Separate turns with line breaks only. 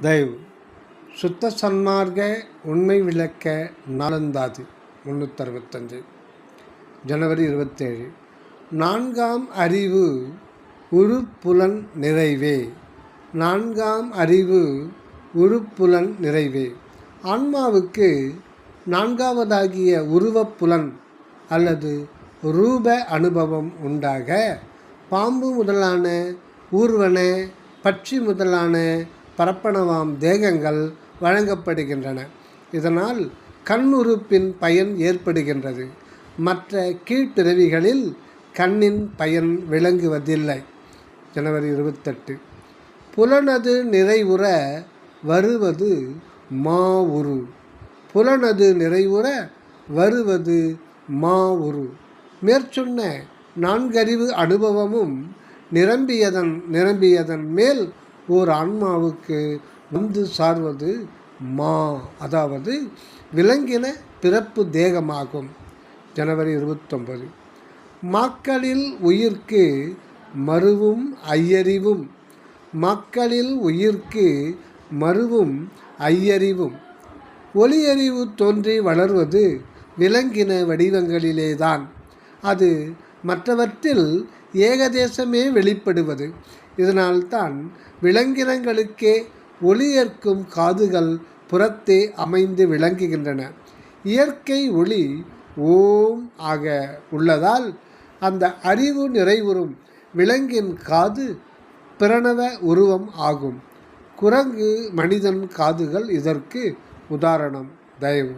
தயவு. சுத்த சன்மார்க்க உண்மை விளக்க நாலந்தாது முந்நூற்றறுபத்தஞ்சு ஜனவரி இருபத்தேழு. நான்காம் அறிவு உருப்புலன் நிறைவே. நான்காம் அறிவு உருப்புலன் நிறைவே. ஆன்மாவுக்கு நான்காவதாகிய உருவப்புலன் அல்லது ரூப அனுபவம் உண்டாக பாம்பு முதலான ஊர்வன பட்சி முதலான பரப்பனவாம் தேகங்கள் வழங்கப்படுகின்றன. இதனால் கண்ணுறுப்பின் பயன் ஏற்படுகின்றது. மற்ற கீழ்ப்பிறவிகளில் கண்ணின் பயன் விளங்குவதில்லை. ஜனவரி இருபத்தெட்டு. புலனது நிறைவுற வருவது மா உரு புலனது நிறைவுற வருவது மா உரு மேற்சொன்ன நான்கறிவு அனுபவமும் நிரம்பியதன் நிரம்பியதன் மேல் ஓர் ஆன்மாவுக்கு வந்து சார்வது மா அதாவது விலங்கின பிறப்பு தேகமாகும். ஜனவரி இருபத்தொம்பது மக்களில் உயிர்க்கு மருவும் ஐயறிவும். மக்களில் உயிர்க்கு மருவும் ஐயறிவும். ஒளியறிவு தோன்றி வளர்வது விலங்கின வடிவங்களிலேதான். அது மற்றவற்றில் ஏகதேசமே வெளிப்படுவது. இதனால்தான் விலங்கினங்களுக்கே ஒளியேற்கும் காதுகள் புறத்தே அமைந்து விளங்குகின்றன. இயற்கை ஒளி ஓம் ஆக உள்ளதால் அந்த அறிவு நிறைவுறும். விலங்கின் காது பிரணவ உருவம் ஆகும். குரங்கு மனிதன் காதுகள் இதற்கு உதாரணம். தயவு.